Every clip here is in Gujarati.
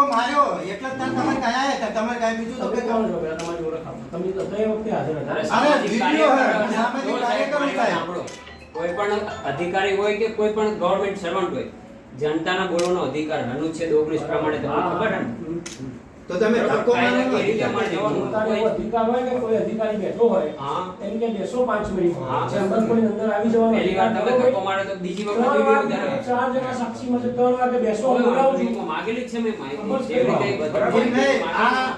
ધક્કો માર્યો એટલે જ તમે કયા કાંઈ બીજું તમે કોણ છો પેલા તમારી ઓળખ આપો. તમે તો ગઈ વખતે હાજર હતા અરે, સામાજિક હે, કાર્યકર સામાજિક જો સાહેબ, કાર્યકર મારી વાત સાહેબ. સાંભળો. કોઈ પણ અધિકારી હોય કે કોઈ પણ ગવર્મેન્ટ સર્વન્ટ હોય જનતાના બોલવાનો અધિકાર અનુચ્છેદ ઓગણીસ પ્રમાણે તમને ખબર હે ને? તો તમે ધક્કો મારો એવો અધિકાર હોય કે કોઈ અધિકારી બેઠો હોય હા. એમ કે બેસો પાંચ મિનિટ. હા. ચેમ્બર કોઈ અંદર આવી જવાનું પહેલી વાર તમે ધક્કો મારો તો બીજી વખત વીડિયો વાર ચાર જણા સાક્ષી માં ત્રણ વાગે બેસો હું બોલાવું છું. માગેલી છે મે માહિતી. જેવી રીતે બરાબર. નહીં, આ-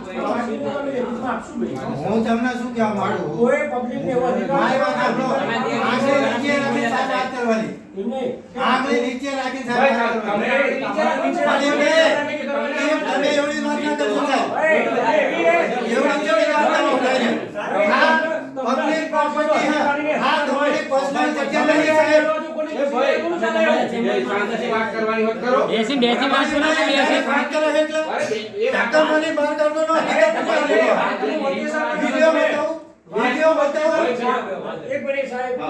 હું. તમને શું કહેવા માંગુ? કોઈ પબ્લિકને એવો અધિકાર મારી વાત રાજ્ય નથી. વાત કરવાની. આંગળી નીચે રાખીને સાહેબ કરવાની. તમે નીચે રાખો, રાખો, રાખો, રાખો. તમે એવડી વાત ના કરશો સાહેબ. એવડી વાત છે. આ તમારી personal જગ્યા નહીં સાહેબ. ને. વીડિયો બતાવો. વીડિયો બતાવો. એક મિનિટ સાહેબ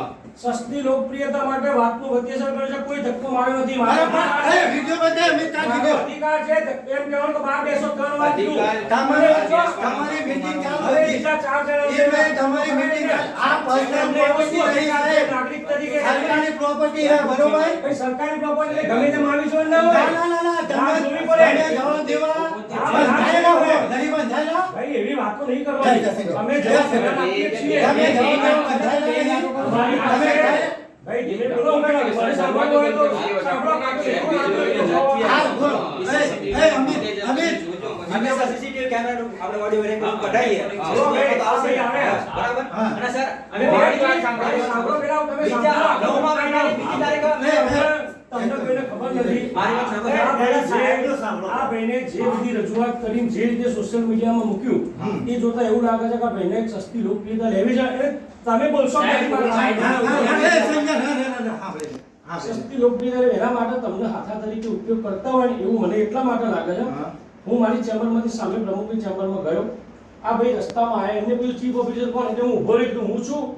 સસ્તી લોકપ્રિયતા માટે વાતનું વત્યાસર કરે છે. કોઈ ધક્કો માર્યો નથી. અરે અરે વીડિયો બતાવો. મેં તાર મારો અધિકાર છે એમ કહેવાનું કે બહાર બેસો ત્રણ કીધું. તમારી તમારી ચાલુ હતી. બીજા ચાર જણા એ મેં તમારી meeting આ personal property નહીં સાહેબ. નાગરિક તરીકે સરકારી પ્રોપર્ટી છે, બરોબર? સરકારી property ગમે તેમ આવી જોઈએ ના ના, ના, ના, તમે- જવાબ દેવા. હા, બંધાયેલા હા, નહીં બંધાયેલા? ભાઈ એવી વાતો નહીં કરવાની. અમે જવાબ આપીએ છીએ. તમે જવાબ બંધાયેલા નહીં? અમારી પાસે ભાઈ ધીમે બોલો મને મને હોય તો સાંભળો તો તો જવાબ હા, બોલો. એ, અમિત, અમિત. સીસીટીવી કેમેરા આપણે ઓડિયો રેકોર્ડિંગ કઢાઈએ જો ભાઈ, આ ભાઈ આવે. બરાબર? અને સર અમે વાત સાંભળો. સાંભળો પેલા તમે સાંભળો. નવમા મહિનાની બીજી તારીખ એ, એ, તમને કોઈને ખબર નથી. મારી વાત સાંભળો. આ ભાઈને જે- આ ભાઈને જે બધી રજૂઆત કરીને જે રીતે સોશિયલ મીડિયામાં મૂક્યું એ જોતા એવું લાગે છે કે આ ભાઈને એક સસ્તી લોકપ્રિયતા લેવી છે. એ તમે બોલશો. સસ્તી લોકપ્રિયતા એના માટે તમને હાથા તરીકે ઉપયોગ કરતા હોય ને એવું મને એટલા માટે લાગે છે. હું. મારી ચેમ્બરમાંથી સામે પ્રમુખની ચેમ્બરમાં ગયો. આ ભાઈ રસ્તામાં આવ્યા એમને પૂછ્યું ચીફ ઓફિસર કોણ? એટલે હું ઊભો રહી હું છું.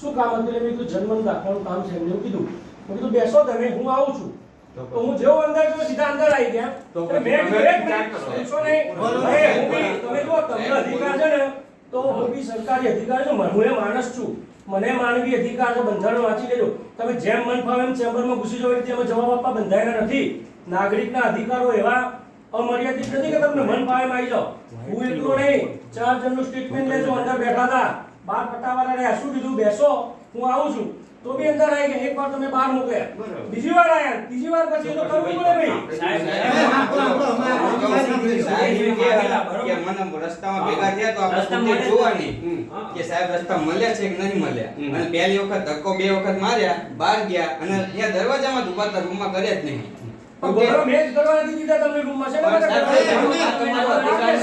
શું કામ હતું? એટલે મેં કીધું જન્મનું દાખલાનું કામ છે. એમને કીધું. મેં કીધું બેસો તમે હું આવું છું. તો હું જેવો અંદર ગયો સીધા અંદર આવી ગયા. તો મેં કીધું એક મિનિટ પૂછો નહીં. બોલો. હું બી તમે જો તમને અધિકાર છે ને તો હું બી સરકારી અધિકાર છું હું એ માણસ છું. મને માનવી અધિકાર છે બંધારણ વાંચી લેજો. તમે જેમ મન ફાવે એમ ચેમ્બરમાં ઘૂસી જાવ એટલે જવાબ આપવા બંધાયેલા નથી. નાગરિકના અધિકારો એવા અમર્યાદિત નથી કે તમને મન ફાવે આવી જાઓ. હું એટલો નહીં. ચાર જણનું સ્ટેટમેન્ટ લેજો અંદર બેઠા હતા. બાર પટ્ટાવાળા રહ્યા શું કીધું? બેસો હું આવું છું. તો બી અંદર આવી ગયા એકવાર તમે બહાર મોકલ્યા બીજી વાર આયા ત્રીજી વાર પછી તો કરવું પડે ભાઈ સાહેબ, મને રસ્તામાં ભેગા થયા તો આપણે જોવાની કે રસ્તા મળ્યા છે કે નહીં મળ્યા અને પહેલી વખત ધક્કો બે વખત માર્યા બહાર ગયા અને ત્યાં દરવાજામાં જ રૂમમાં કર્યા જ નહીં બોલો, મેં કરવા નથી દીધા તમને રૂમમાં છે. તમારો અધિકાર છું. અધિકાર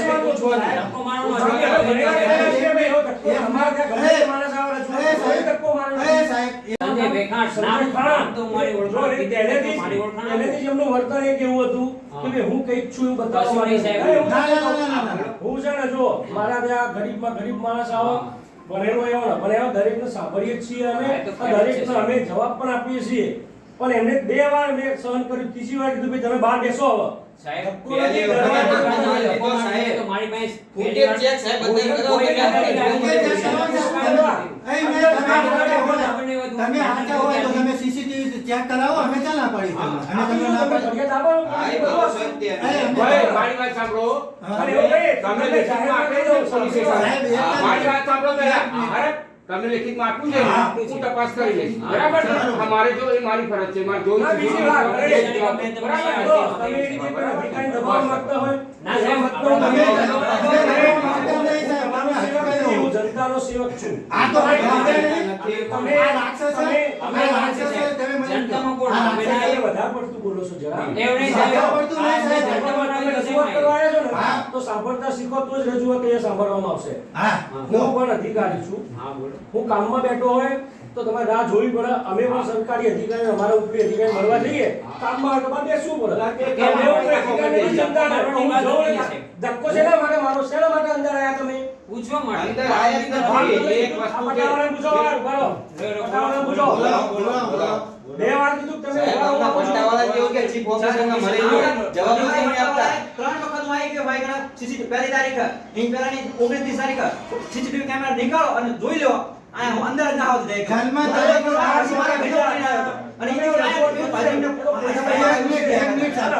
છે, વર્તન એક એવું હતું કે હું કંઈક છું એવું બતાવવા કશું નહીં, સાહેબ. નહીં, એવું ના, ના, નથી. ના, ના, ના. હું છે ને જો મારા ત્યાં ગરીબમાં ગરીબ માણસ આવો ભણેલો એવો ભણેલો દરેકને સાંભળીએ છીએ અમે અને દરેકને જવાબ પણ આપીએ છીએ. પણ એમને બે વાર મેં સહન કર્યું ત્રીજી વાર કીધું ભાઈ તમે બહાર બેસો હવે. સાહેબ, પહેલી મારી પાસે ફૂટેજ ચેક કરાવો, કોઈ એટલે નથી, આપણે કોઈ કોઈ નથી. એ, મેં તમે હાચા હોય- તમે હાચા હોય તો તમે સીસીટીવી ચેક કરાવો અમે ચાલ ના પાડી તમને અમે તમને ના પાડી આપો, હા, એ બધું આપો. સત્ય. ભાઈ, મારી વાત સાંભળો. અને તમે તમે લેખિતમાં આપી દો પોલીસ. સાહેબ, મારી વાત સાંભળો પહેલા. અરે, તમને લેખિતમાં આપવું છે? હા. તપાસ કરી લઈશ. બરાબર અમારે જો એ મારી ફરજ છે. મારે છે. બીજી વાત, તમે- બરાબર. તમે એ રીતે અધિકારી દબાવવા માંગતા હોય, ના, સાહેબ, તમે- જનતાનો સેવક છું. આ તો તમે- ભાઈ નથી. તમે- રાક્ષસ છે? અમે રાક્ષસ છે, તમે મને જનતામાં કોણ? આ છે? એ વધારે પડતું બોલો છો જરા. એવું નહીં, સાહેબ. પડતું નહીં, સાહેબ. જનતામાં તમે રજૂઆત કરવા આવ્યા છો ને? તો સાંભળતા શીખો તો જ રજૂઆત એ સાંભળવામાં આવશે. હા. હું પણ અધિકારી છું. હા, બોલો. હું કામમાં બેઠો હોય તો તમારે રાહ જોવી પડે. અમે પણ સરકારી અધિકારી અમારા ઉપરી અધિકારી મળવા જઈએ. કામમાં બાર બેસવું પડે. ધક્કો શેના માટે? મારો શેના માટે અંદર આવ્યા તમે? પૂછવા માટે અંદર આયત નથી. એક વસ્તુ. પટાવાળાને પૂછો વાર, બોલો, પટાવાળાને પૂછો. બોલો બોલો બે વાર કીધું તમે બોલો પટાવાળા પૂછો. કેવું કે ચીફ ઓફિસરને મળે જવાબ નથી નહીં આપતા ત્રણ વખત હું આવી ગયો ભાઈ ગણા સીસીટીવી પહેલી તારીખ એની પહેલાની 29 તારીખ સીસીટીવી કેમેરા નીકાળો અને જોઈ લો આ હું અંદર જ ના આવતો દેખ ઘરમાં તારીખ નો આ મારા ભેગો કરીને આવ્યો હતો. અને એ ભાઈને એક મિનિટ, એક મિનિટ સાહેબ.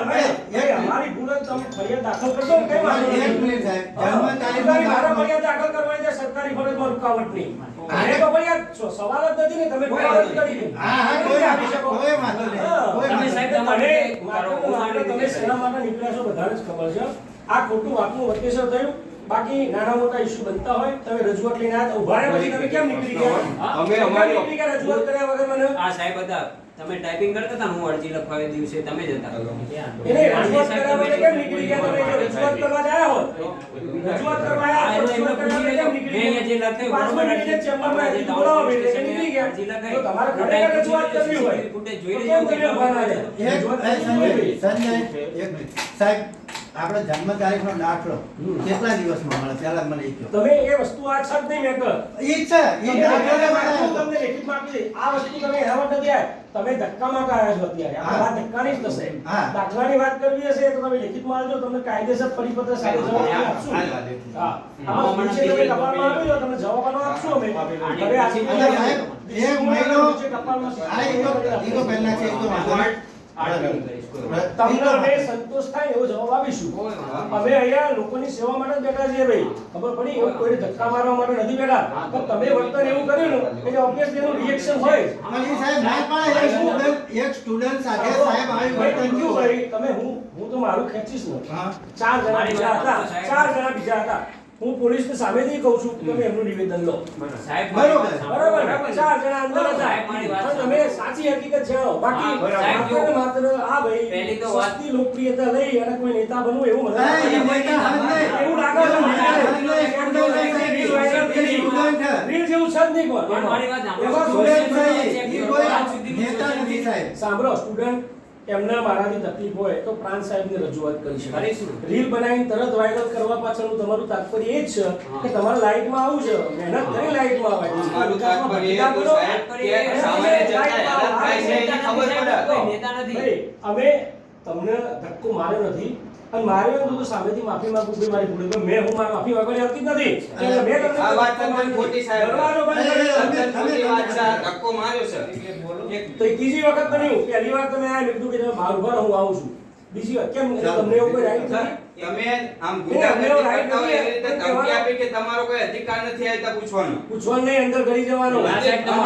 અમારી ભૂલ જ તમે ફરિયાદ દાખલ કરશો ને કઈ વાંધો એક નહીં. મિનિટ સાહેબ હા. જન્મ તારીખ તમારી મારા ફરિયાદ દાખલ કરવાની છે સરકારી ફરજમાં રૂકાવટ નહીં. મને તો ફરિયાદ છો, સવાલ જ નથી ને તમે કોઈ કરી હા, હા, કોઈ આપી શકો? કોઈ વાંધો નહીં. તમે સાહેબ તમારે મારો માત્ર ને માત્ર ઉદાહરણ તમે રીતે માટે નીકળ્યા છો બધાને જ ખબર છે. આ ખોટું વાતનું વતેસર થયું. બાકી નાના મોટા ઇસ્યુ બનતા હોય તમે રજૂઆત લઈને આવ્યા ઊભા રહ્યા પછી તમે કેમ નીકળી ગયા? અમે અમારી રજૂઆત કર્યા વગર મને? આ સાહેબ હતા તમે ટાઈપિંગ કરતા હતા હું અરજી લખવા એ દિવસે તમે જ હતા એને રજૂઆત કર્યા વગર કેમ નીકળી ગયા તમે જો રજૂઆત કરવા જ આવ્યા રજૂઆત કરવા આ આવ્યા એમને હોત, રજૂઆત એમને કરવા પૂછી લેજો. મેં જે ગયા? બરોબર મિનિટે ચેમ્બરમાં જે બોલાવો એટલે નીકળી ગયા. અરજી લખાઈ. તો તમારે ખરેખર રજૂઆત કરવી હોય જોઈ લેજો કેમ ઊભા ના? એક સંજય એક સાહેબ આપણે જન્મ તારીખનો દાખલો કેટલા દિવસમાં મળે પહેલા મને એ કહો તમે એ વસ્તુ આ છે નહીં મેં કહ્યું. ઈ છે એ તમને દાખલો બનાવ્યો આપું. તમને આ વસ્તુ તમે એના નથી તમે ધક્કામાં કાયા છો અત્યારે આ વાત ધક્કાની જ થશે દાખલાની વાત કરવી હશે તો તમે લેખિતમાં આવજો તમને કાયદેસર પરિપત્ર સાથે જવાબ આપશું હા, આમાં આમાં તમે કપાળમાં આપી દો તમને જવાબ આનો આપશો અમે હવે આ પછી એક મહિનો આ એક તો પહેલા છે ઈ તો વાંધો નહીં. તમને અમે સંતોષ થાય એવો જવાબ આપીશું. અમે અહીંયા લોકોની સેવા માટે જ બેઠા છીએ ભાઈ. ખબર પડી? એવું કોઈને ધક્કા મારવા માટે નથી બેઠા. પણ તમે વર્તન એવું કર્યું ને કે ઓબ્વિયસલી એનું રિએક્શન હોય. જ. સાહેબ ના પાડે. એક સ્ટુડન્ટ સાથે સાહેબ આવી વર્તન બીજું ભાઈ, તમે હું હું તો મારું ખેંચીશ ને. ચાર જણા બીજા હતા. ચાર જણા બીજા હતા. હું પોલીસને સામેથી કહું છું તમે એમનું નિવેદન લો. સાહેબ બરોબર. ચાર જણા અંદર હતા. પણ તમે સાચી હકીકત જાણો બાકી માત્ર માત્ર આ ભાઈ પહેલી તો વાત- સસ્તી લોકપ્રિયતા લઈ અને કોઈ નેતા બનવું એવું મને. એવું લાગે છે. રીલ જેવું જ નહીં પણ. મારી વાત સાંભળો. સ્ટુડન્ટ. એમને મારાથી તકલીફ હોય તો પ્રાંત સાહેબને રજૂઆત કરી શકાય. રીલ બનાવીને તરત વાયરલ કરવા પાછળનું તમારું તાત્પર્ય એ જ છે કે તમારે લાઈટમાં આવું છે. મહેનત કરી લાઈટમાં આવે મારું અમે તમને ધક્કો માર્યો નથી અને માર્યો એમ તો સામેથી માફી માંગુ ભાઈ મારી ભૂલ મેં હું મારી માફી માંગવાની આવતી જ નથી. મેં તમને આ વાત ખોટી સાહેબ. ધક્કો માર્યો છે. તો ત્રીજી વખત બન્યું. પહેલી વાર તમે આ લીધું કે તમે બહાર ઊભા હું આવું છું. બીજી વાર કેમ? તમને એવું કોઈ રાઈટ નથી? તમે આમ એવું કરતા હોય નથી. એવી રીતે ધમકી આપી કે તમારો કોઈ અધિકાર નથી આ રીતે પૂછવાનો. પૂછવાનું નહીં અંદર ગળી જવાનો. નહીં ચાલુ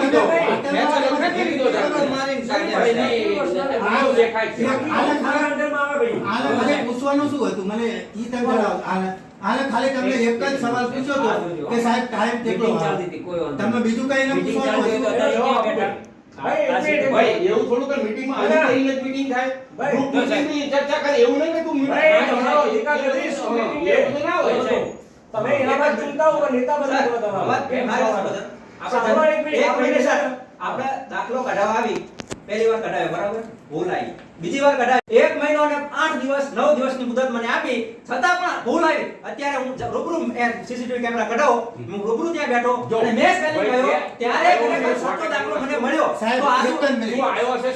તો તો. નહીં, દેખાય છે. મારા પૂછવાનું શું હતું? મને ઈ તમે જણાવો. આને ખાલી તમને એક જ સવાલ પૂછ્યો હતો કે સાહેબ ટાઈમ કેટલો Meeting આવે? ચાલતી હતી, કોઈ વાંધો તમે બીજું કઈ ન પૂછવાનું ભાઈ, ક્યાં બેઠા? એક મિનિટ, ભાઈ એવું થોડું કે મીટિંગમાં આવી કરીને જ મીટિંગ થાય. ગ્રુપ મીટિંગની ચર્ચા કરે એવું નહીં કે તું ભાઈ, meeting- તમારો અધિકાર નથી, શું meeting છે? એવું તો ના હોય. સાહેબ. તમે એના પર ચિંતા ઉપર નેતા બની શકો તમારો. વાત કે મારી વાત એક મિનિટ, આપણે દાખલો કઢાવવા આવી. પહેલી વાર કઢાવ્યો બરાબર? ભૂલ આવી બીજી વાર કઢાવ્યો એક મહિનો અને આઠ દિવસ નવ દિવસની મુદત મને આપી. છતાં પણ ભૂલ આવી અત્યારે હું રૂબરૂ સીસીટીવી કેમેરા કઢાવો. હું રૂબરૂ ત્યાં બેઠો અને મેં સ્પેલિંગ ગયો ત્યારે મને સાચો દાખલો મને મળ્યો. તો આ શું- તું આવ્યો છે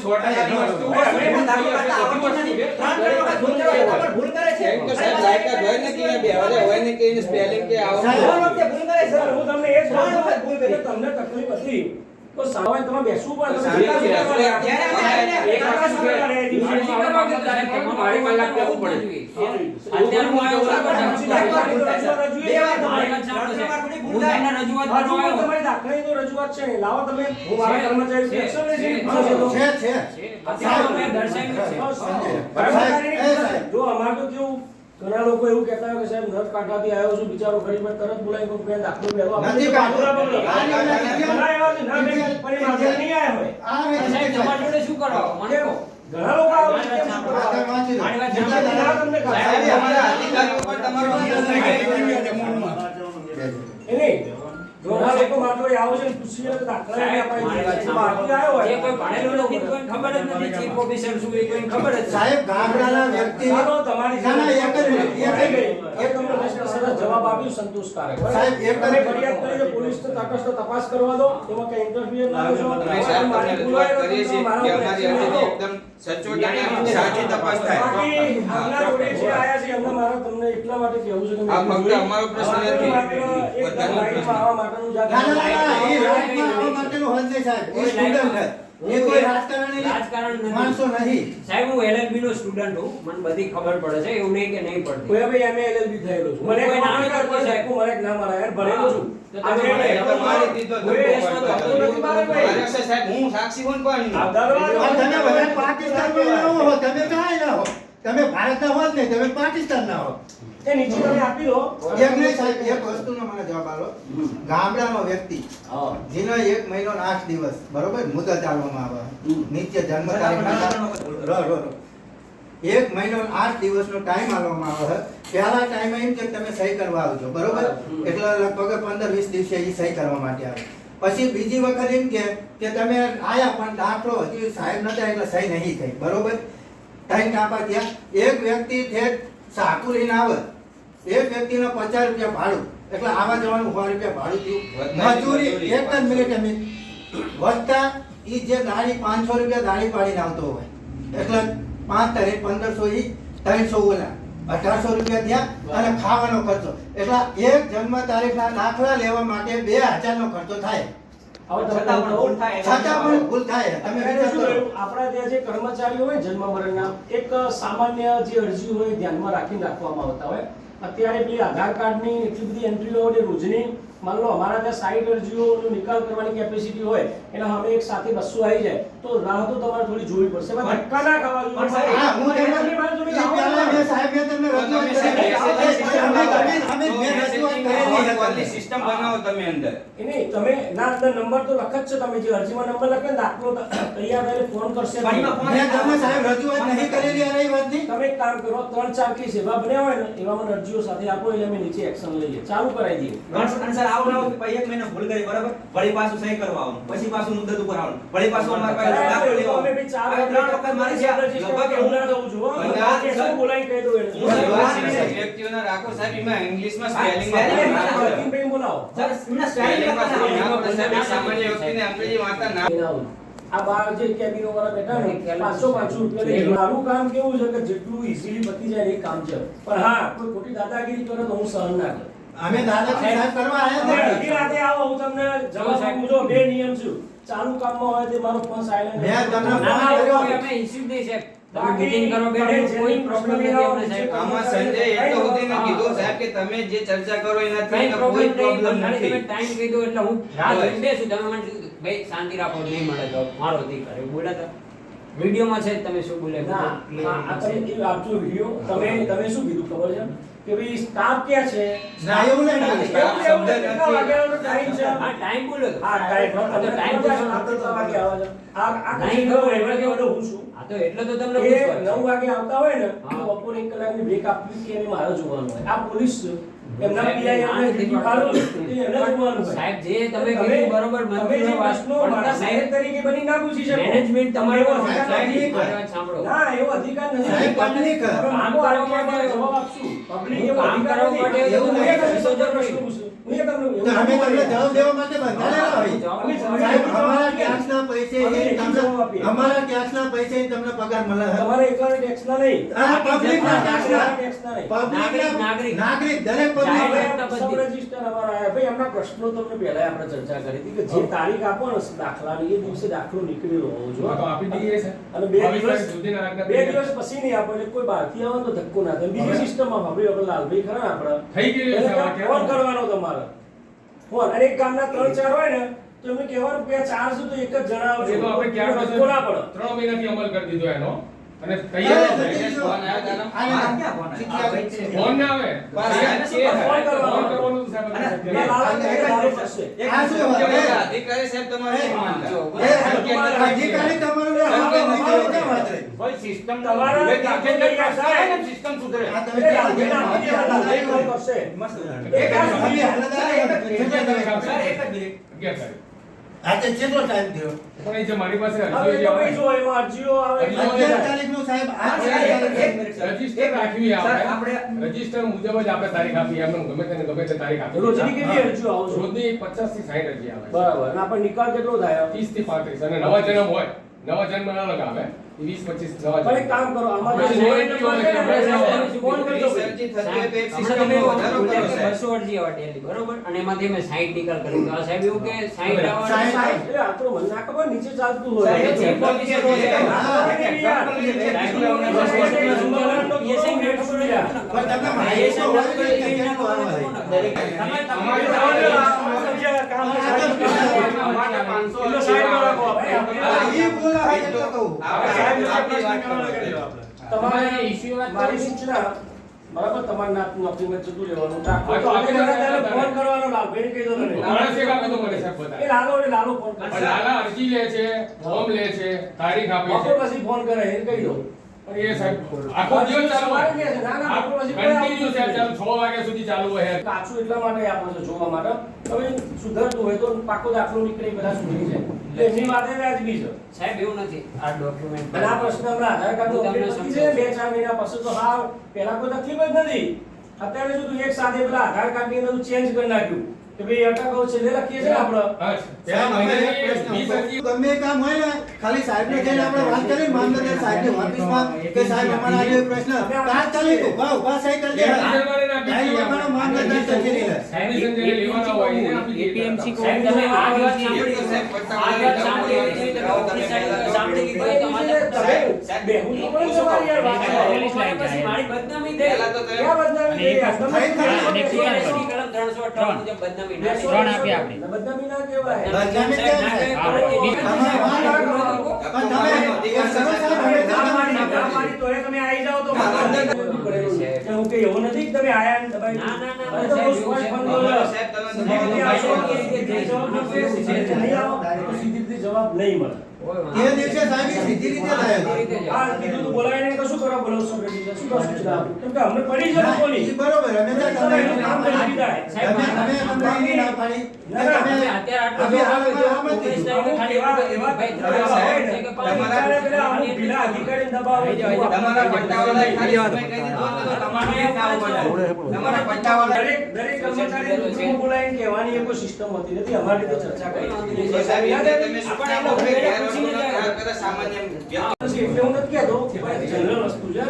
વખત ભૂલ કરે છે. તો સાહેબ લાયકાત હોય ને કે બે હવે હોય ને કે spelling કે આવો. ભૂલ કરે સર, સર હું તમને એક ત્રણ વખત ભૂલ કરી. તમને તકલીફ હતી. તો સામાન્ય તમે બેસવું પણ રજૂઆત છે લાવો તમે. હું મારા કર્મચારી. જો અમારે તો કેવું ઘણા લોકો એવું કહેતા હોય કે સાહેબ નર્સ કાઢવાથી આવ્યો છું બિચારો ગરીબ તરત બોલાય કોઈ બેન દાખલો પહેલો નથી કાઢવા નહીં, ઘણા એવા છે, ના બેન, પણ માથે નહીં આવ્યો હોય. આ રહી સાહેબ તમારા જોડે શું કરો મને કહો. ઘણા લોકો આવો છે, કેમ શું લો. મારી વાત જેટલા તમને કહો. સાહેબ અમારા અધિકારીઓ ઉપર તમારો એ નહીં. ઘણા લોકો મારા આવે છે પૂછીએ તો દાખલા સાહેબ, નહીં અપાય. મારી વાત બાકી આવ્યો હોય. જે કોઈ ભણેલું નથી કોઈને ખબર જ નથી ચીફ ઓફિસર શું એ કોઈને ખબર જ સાહેબ ગામડાના વ્યક્તિ તમારી ના ના એક જ એક જ મિનિટ તમને પ્રશ્ન સરસ જવાબ આપ્યો સંતોષકારક બરાબર? સાહેબ, એક તમે ફરિયાદ કરી તો પોલીસ તો તપાસ કરવા દો એમાં કઈ ઇન્ટરફિયર ના સાહેબ મારી ભૂલ હોય તો મારા. એકદમ સચોટ અને સાચી તપાસ થાય. બાકી આમના જોડે જે આયા છે એમને મારે તમને એટલા માટે કહેવું છે કે આ ફક્ત અમારો પ્રશ્ન નથી. બધાનો લાઈનમાં આવવા માટેનું જ ના, ના, ના, ના, એ કામ. આવવા માટેનું હદ નહીં, સાહેબ. એ સ્ટુડન્ટ છે. એ કોઈ રાજકારણી રાજકારણ માણસો નહીં સાહેબ હું એલએલબી નો સ્ટુડન્ટ હું. મને બધી ખબર પડે છે એવું નહીં કે નહીં પડતી. કોઈ ભાઈ એલએલબી થયેલો છું. મને કોઈ નામ ખબર મારે. ના મારા યાર ભરેલો છું. તમે આજે મને એમ તો તમારી દીધો કોઈ ધક્કો દેશમાં પડતો ધક્કો નથી મારે ભાઈ. મારે છે સાહેબ હું સાક્ષી હું પણ દરવાજો તમે બધા પાકિસ્તાનમાં ના હો તમે ક્યાંય ના હો. એ નીચે તમે આપી દો. એક નહીં સાહેબ એક વસ્તુનો મને જવાબ આલો. ગામડાનો વ્યક્તિ જેનો એક મહિનો ને આઠ દિવસ બરોબર? મુદત ચાલવામાં આવે. નીચે જન્મ તારીખ રો રો રો. એક મહિનો આઠ દિવસનો ટાઈમ આપવામાં આવે પહેલા ટાઈમે એમ કે તમે સહી કરવા આવજો બરોબર? એટલે લગભગ પંદર વીસ દિવસે એ સહી કરવા માટે આવે. પછી બીજી વખત એમ કે કે તમે આયા પણ દાખલો હજી સાહેબ નતા એટલે સહી નહીં થઈ બરોબર? ટાઈમ કાપા ત્યાં એક વ્યક્તિ ઠેઠ સાકુ લઈને આવે એક વ્યક્તિનો પચાસ રૂપિયા ભાડું. એટલે આવા જવાનું સો રૂપિયા ભાડું થયું. મજૂરી મજૂરી. એક જ મિનિટ અમે વધતા એ જે દાડી પાંચસો રૂપિયા દાડી પાડીને આવતો હોય. એટલે પાંચ તારીખ પંદરસો ઈ ત્રણસો ઓલા. અઢારસો રૂપિયા ત્યાં અને ખાવાનો ખર્ચો. એટલે એક જન્મ તારીખના દાખલા લેવા માટે બે હજારનો ખર્ચો થાય? આપણા ત્યાં જે કર્મચારીઓ હોય જન્મ મરણના એક સામાન્ય જે અરજી હોય ધ્યાનમાં રાખીને રાખવામાં આવતા હોય. અત્યારે પેલી આધાર કાર્ડની એટલી બધી એન્ટ્રીઓ હોય રોજની માન લો અમારા ત્યાં સાઈઠ અરજીઓનો નિકાલ કરવાની કેપેસિટી હોય એટલે અમે એક સાથે બસો આવી જાય તો રાહ તો તમારે થોડી જોવી પડશે. ધક્કા ના ખાવા પણ સાહેબ, હા, હું તમને- બાજુ ઈ લાવો પહેલા ને. સાહેબ મેં તમને રજૂઆત તમે સાહેબ અમે- અમે- અમે તો મેં કરેલી call ની સિસ્ટમ બનાવો તમે અંદર. નહીં તમે ના અંદર નંબર તો લખ જ છે તમે જે અરજીમાં નંબર લખે ને દાખલો તૈયાર થઈને ફોન કરશે પણ એમાં ફોન મેં તમને સાહેબ રજૂઆત નહીં કરેલી આ રહી વાતની. તમે એક કામ કરો ત્રણ ચાર કેસ એવા બન્યા હોય ને એવા મને અરજીઓ સાથે આપો એટલે અમે નીચે એક્શન લઈએ. ચાલુ કરાવી દઈએ. સર આવું ના કે ભાઈ એક મહિનો ભૂલ કરી બરાબર? વળી પાછું સહી કરવા આવવાનું. પછી પાછું મુદ્દત ઉપર આવવાનું. વળી પાછું અમારે પાસે દાખલો લેવો અમે બી ચાર ત્રણ વખત મારી છે. લગભગ હું ના દઉં છું કેસો બોલાવીને કહી દઉં એટલે. વ્યક્તિઓના રાખો સાહેબ એમાં ઇંગ્લિશમાં ભૂલમાં. બોલાવો. સર એમના સ્પેલિંગ આવે. એ સામાન્ય વ્યક્તિને અંગ્રેજી વાંચતા ના આ બાર જે કેબિનો વાળા બેઠા ને પાંચસો પાંચસો રૂપિયા લે. મારું કામ કેવું છે કે જેટલું ઈઝીલી પતી જાય એ કામ છે. પણ હા કોઈ ખોટી દાદાગીરી કરે તો હું સહન ના કરું. અમે દાદા સાહેબ કરવા આવ્યા હતા. રાતે આવો હું તમને જવા સાહેબ છું બે નિયમ છું. ચાલુ કામમાં હોય તે મારો ફોન સાયલેન્ટ મેં તમને ના, ના, ફોન કર્યો. અમે ઇશ્યુ જ નહીં સાહેબ. તમે કરો બેઠો કોઈ પ્રોબ્લેમ નથી આવો સાહેબ. આમાં સંજય એટલો સુધી ને કીધું સાહેબ કે તમે જે ચર્ચા કરો એનાથી કઈ કોઈ પ્રોબ્લેમ નથી. તમે ટાઈમ કીધો એટલે હું રાત બસ. છું. તમે મને ભાઈ શાંતિ રાખો નહીં મળે તો મારો દીકરો. બોલ્યા હતા. વિડીયોમાં છે તમે શું બોલે ના આ તમે આપજો વિડિયો તમે તમે શું કીધું? ખબર છે? કે ભાઈ સ્ટાફ ક્યાં છે? ના, એવું નહીં કીધું. ટાઈમ છે? હા ટાઈમ બોલો. હા ટાઈમ તો ટાઈમ પૂછો. વાગે આવે છે? આ આ એટલે હું છું. હા તો એટલે તો તમને એ પૂછવાનું છે. નવ વાગે આવતા હોય ને. તો બપોરે એક કલાકની બ્રેક આપવી કે એને મારો જોવાનું હોય? આ પોલીસ એમના પીઆઈ ના નથી ડ્યુટી પાડો એમને જોવાનું હોય. સાહેબ જે તમે કીધું બરોબર જે વાત. મારા સાહેબ તરીકે બની ના પૂછી શકો. મેનેજમેન્ટ તમારો એવો અધિકાર સાહેબ, નથી. સાંભળો. ના એવો અધિકાર નથી. સાહેબ, કામ નહીં કર. કામ કરવા માટે- જવાબ આપશું. પબ્લિક કામ કરવા માટે એવું નહીં. અમે તમને જવાબ દેવા માટે. અમારા ટેક્સના પૈસે અમારા ટેક્સના પૈસે તમને પગાર મળે. ટેક્સના નહીં. પબ્લિકના ટેક્સના નાગરિક, નાગરિક દરેક પબ્લિક. રજિસ્ટર અમારા. ભાઈ એમના પ્રશ્નો તમને પહેલા આપણે ચર્ચા કરી હતી કે જે તારીખ આપો ને દાખલાની એ દિવસે દાખલો નીકળેલો હોવો જોઈએ. આપી દઈએ છે. અને બે દિવસ બે દિવસ. પછી નહીં આપો એટલે કોઈ બહારથી આવે તો ધક્કો ના થાય. બીજી સિસ્ટમ સિસ્ટમમાં ભાભી આપણે લાલભાઈ ખરા ને આપણે. થઈ ગયું. કરવાનો તમારે. ફોન અને એક ગામના ત્રણ ચાર હોય ને તો એમને કહેવાનું કે આ ચાર છે તો એક જ જણાવો એ તો આપણે ક્યાં પડે. ત્રણ મહિનાથી અમલ કરી દીધો એનો. અને તૈયાર થઈ. ફોન આવ્યો ફોન ના આવે. ફોન કરવાનું સિસ્ટમ. સિસ્ટમ સુધરે. એક જ મિનિટ. આવે, કેટલા તારીખ તે ટાઈમ થયો? પણ એ જે મારી પાસે અરજીઓ તો આવે જો એમાં અરજીઓ આવે અરજીઓ અગિયાર તારીખનું સાહેબ આ રજિસ્ટર રાખવી આપણે. આપણે રજિસ્ટર મુજબ જ આપણે તારીખ આપી એમને ગમે તેને ગમે તે તારીખ આપી. રોજની કેટલી અરજીઓ આવશે છે? રોજની 50 થી 60 અરજી આવે બરાબર. અને આપણે નિકાલ કેટલો થાય? 30 થી 35 અને નવા જન્મ હોય. નવા જન્મ ના લગાવે 20 25 નવા પણ એક જન્મ કામ કરો આમાં આપણે જે જોઈ નંબર લીધો છે ને, હોય આપણે ફોન કરજો ભાઈ. અરજી થતી હોય તો એક હમણાં સિસ્ટમ તમે એવું વધારો બોલ્યા કરો કે સાહેબ. 200 અરજી આવે daily, બરોબર અને એમાંથી અમે 60 નિકાલ કરી તો આ સાહેબ એવું કે 60 આવે સાહેબ, સાહેબ, એ આપણું મને ના ખબર નીચે ચાલતું હોય સાહેબ, ચીફ તમારે મારી. સૂચના બરાબર તમારે ના નોકરીમાં જતું રહેવાનું ચાકુ તો તો આપણે આપણે જરા જરા ફોન કરવાનો સાહેબ એ લાલો એટલે લાલો ફોન અરજી લે છે તારીખ આપે છે પછી ફોન કરે એને કહી દો એ સાહેબ આખો દિવસ ચાલુ હોય. સવારે લે છે. ના, ના, બપોર પછી કોઈ કન્ટિન્યુ આવતું ચાલુ 6 વાગ્યા સુધી ચાલુ હોય કાચું એટલા માટે આપો છો જોવા માટે. હવે સુધરતું હોય તો પાકો દાખલો નીકળે બધા સુધરી જાય. એટલે એમની વાતે વ્યાજબી છે. સાહેબ એવું નથી. આ ડોક્યુમેન્ટ પ્રશ્ન હમણાં આધાર કાર્ડ છે. બે ચાર મહિના પછી તો હા પેલા કોઈ તકલીફ જ નથી. અત્યારે શું એક સાથે પેલા આધાર કાર્ડની અંદર ચેન્જ કરી નાખ્યું. કે ભાઈ અટકાવ છેલ્લે લખીએ છીએ આપણે હા પેલા એક પ્રશ્ન ગમે કામ હોય ને ખાલી સાહેબને જઈને આપણે વાત કરીએ મામલતદાર સાહેબની ઓફિસમાં કે સાહેબ અમારા આ પ્રશ્ન તાત્કાલિક ઊભા ઊભા સહી કરી દે દઈએ લખવાનો મામલતદાર કચેરી લે Admission જેને લેવાના હોય. APMC સાહેબ તમે આ વાત સાંભળી સાહેબ આ વાત સાંભળી સાહેબ તો સાહેબ, સાહેબ, બેહું તો યાર વાત કરો. મારી બદનામી થઈ પહેલા તો બદનામી થઈ કલમ 358 મુજબ બદનામી ના ત્રણ આપી આપણે. બદનામી ના કહેવાય. સાહેબ. તમે જવાબ નહીં તો મળે એ દિવસે સાહેબ સીધી રીતે લાવ્યો આ કીધું તું બોલાવીને તો શું કરવા બોલાવો છો બેટી? શું કરવા સૂચના આપું? કેમ કે અમને પડી છે ના, બરોબર અમે તો તમે કામ કરી દીધા. તમે તમે તમને ના પાડી. ના, ના, તમે તમે અત્યારે આટલું આ અમે ઓગણીસ કીધું. તારીખે ખાલી એવા- એવા ભાઈ, એવા તમારા હોય ને, છે કે તમારા તમારા પેલા અમુક ઢીલા અધિકારીને દબાવો. તમારા પટ્ટાવાળાએ ખાલી સમય કહી દીધો હોત? તો તમારે એક ના આવવું તમારા પટ્ટાવાળા દરેક દરેક કર્મચારી રૂબરૂ કહેવાની એ સિસ્ટમ હતી નથી. અમારી ચર્ચા કરી. સાહેબ? તમે સામાન્ય એટલે હું નથી કહેતો જનરલ વસ્તુ છે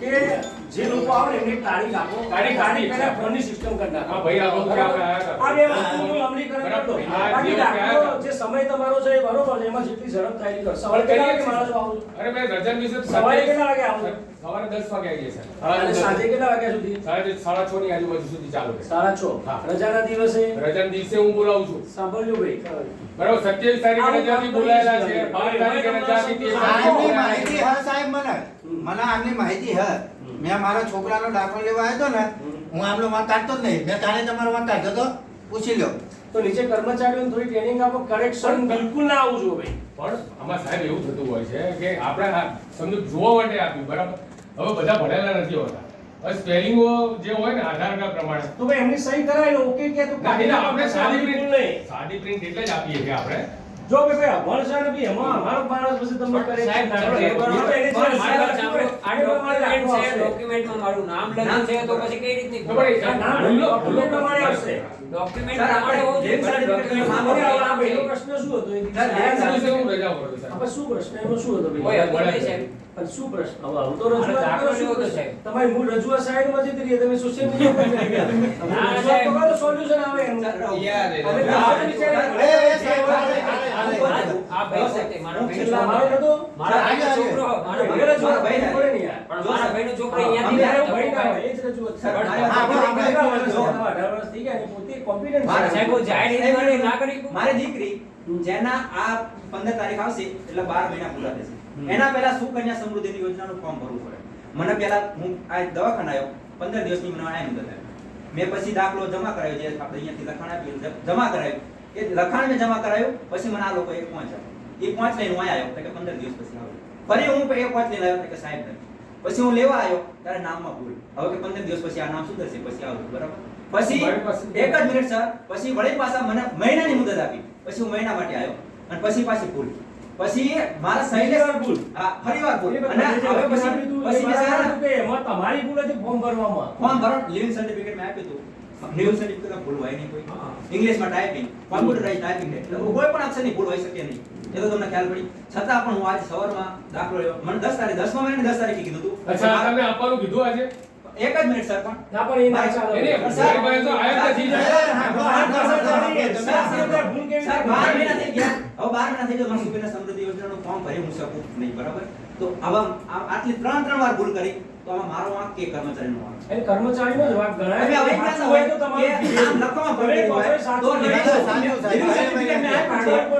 કે જે લોકો આવે એમને તારીખ આપો તારીખ તારીખ પહેલા ફોનની સિસ્ટમ કરી નાખો. ભાઈ, આ વખતે આયા હતા. આ બે વસ્તુનું અમલીકરણ કરી બાકી દાખલો જે સમય તમારો છે એ બરોબર છે એમાં જેટલી ઝડપ થાય એટલી કરો સવારે કેટલા વાગે માણસો આવું? અરે ભાઈ રજન વિશે સવારે કેટલા વાગે આવું? સવારે 10 વાગે આવીએ સર અને સાંજે કેટલા વાગ્યા સુધી? સાંજે સાડા ની આજુબાજુ સુધી ચાલુ છ. હા. રજાના દિવસે? રજાના દિવસે હું બોલાવું છું. સાંભળજો ભાઈ. બરાબર સત્યાવીસ તારીખે રજાથી બોલાયેલા છે. બાર તારીખે રજા હતી માહિતી હા સાહેબ મને? મને આમની માહિતી હ. મેં મારા છોકરાનો દાખલો લેવા આવ્યો ને હું આમનો વાંક કાઢતો જ નહીં. મેં તાણે તમારો વાંક કાઢ્યો તો પૂછી લો તો નીચે કર્મચારીઓને થોડી ટ્રેનિંગ આપો કરેક્શન બિલકુલ ના આવવું જોઈએ ભાઈ. પણ આમાં સાહેબ એવું થતું હોય છે કે આપણે આ સમજો જોવા માટે આપ્યું બરાબર? હવે બધા ભણેલા નથી હોતા. સ્પેલિંગો જે હોય ને આધાર કાર્ડ પ્રમાણે. તો ભાઈ એમની સહી કરાવી ઓકે કે તો આપણે સાદી પ્રિન્ટ નહીં. સાદી પ્રિન્ટ એટલે જ આપીએ છીએ આપણે. જો કે ભાઈ અભણ છે ને એમાં અમારો માણસ પછી તમને કરે સાહેબ, છે. જે મારી પ્રમાણે છે, નામ લખ્યું છે તો પછી કઈ રીતની ભૂલો પ્રમાણે આવશે. ડોક્યુમેન્ટ પ્રમાણે હોવું જોઈએ. આ પહેલો પ્રશ્ન શું હતો છું શું પ્રશ્ન એનો શું હતો ભાઈ? છે. પણ શું પ્રશ્ન? હવે હું તો રજૂઆત કરો, શું સાહેબ. તમારી મૂળ રજૂઆત સાઈડમાં જતી રહી તમે સોશિયલ મીડિયા પર સોલ્યુશન આવે. મારા ને ના ને. ના દીકરી જેના આ 15 તારીખ આવશે, એટલે બાર મહિના પૂરા થશે એના પહેલા સુકન્યા યોજના યોજનાનું ફોર્મ ભરવું પડે મને પહેલા હું આ દવાખાના આવ્યો 15 દિવસની મને આ આપી મેં પછી દાખલો જમા કરાવ્યો જે આપણે અહીંયાથી લખાણ આપી જમા કરાવ્યું. એ લખાણ મેં જમા કરાવ્યું પછી મને આ લોકોએ પહોંચ્યા એ પાંચ લઈને હું આવ્યો કે 15 દિવસ પછી આવ્યો ફરી હું એ પાંચ લઈને આવ્યો કે સાહેબ નથી પછી હું લેવા આવ્યો ત્યારે નામમાં ભૂલ. હવે કે 15 દિવસ પછી આ નામ સુધરશે પછી આવ્યું બરાબર? પછી એક જ મિનિટ સર પછી વળી પાછા મને મહિનાની મુદત આપી. પછી હું મહિના માટે આવ્યો. અને પછી પાછી ભૂલ. પછી મારા શૈલેષ ભૂલ. હા ફરીવાર ભૂલ. અને હવે પછી પછી મેં એમાં તમારી ભૂલ હતી ફોર્મ ભરવામાં. ફોર્મ ભરો લિવિંગ સર્ટિફિકેટ મેં આપ્યું હતું. લિવિંગ સર્ટિફિકેટ ભૂલ હોય નહીં કોઈ. ઇંગ્લિશમાં ટાઈપિંગ કોમ્પ્યુટરાઇઝ ટાઈપિંગ એટલે કોઈ પણ અક્ષરની ભૂલ હોઈ શકે નહીં. એ તો તમને ખ્યાલ પડી. છતાં પણ હું આજે સવારમાં દાખલો લેવા મને 10 તારીખ 10મા મહિનાની 10 તારીખે કીધું હતું. અચ્છા તમે આપવાનું કીધું આજે? એક જ મિનિટ સર પણ ના પણ એ ચાલે. એને સર ભાઈ તો આયા જ જાય સર, બાર મહિના થઈ ગયા હવે બાર મહિના થઈ ગયા સુકન્યા સમૃદ્ધિ યોજનાનું ફોર્મ ભરી હું શકું નહીં બરાબર તો આવા આટલી ત્રણ ત્રણ વાર ભૂલ કરી તો આમાં મારો વાંક કે કર્મચારીનો વાંક એને કર્મચારીનો જ વાંક ગણાય. હવે સાચું હોય તો તમારું. આમ લખવામાં ભૂલ હોય તો મેં આપ્યું.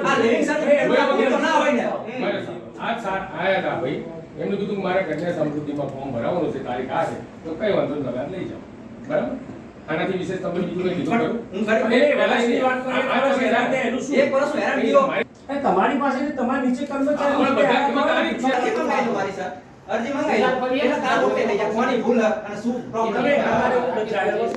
આ ભૂલ તો ના હોય ને આ આયા હતા ભાઈ એમનું કીધું કે મારે કન્યા સમૃદ્ધિમાં ફોર્મ ભરાવવાનું છે તારીખ આ છે તો કઈ વાંધો નહીં તમે લઈ જાઓ. બરાબર? આનાથી વિશેષ તમે બીજું કઈ કીધું હું ખરી- એ પહેલા વાત કરું થાય એનું શું? એક વર્ષ હેરાન એ તમારી પાસેથી તમારી નીચે કર્મચારી આપણે બધા એમાં છે. અરજી મંગાવી મારી સર. અરજી મંગાવી. તાર ઓકે થઈ જાય કોની ભૂલ અને શું પ્રોબ્લેમ તમારે.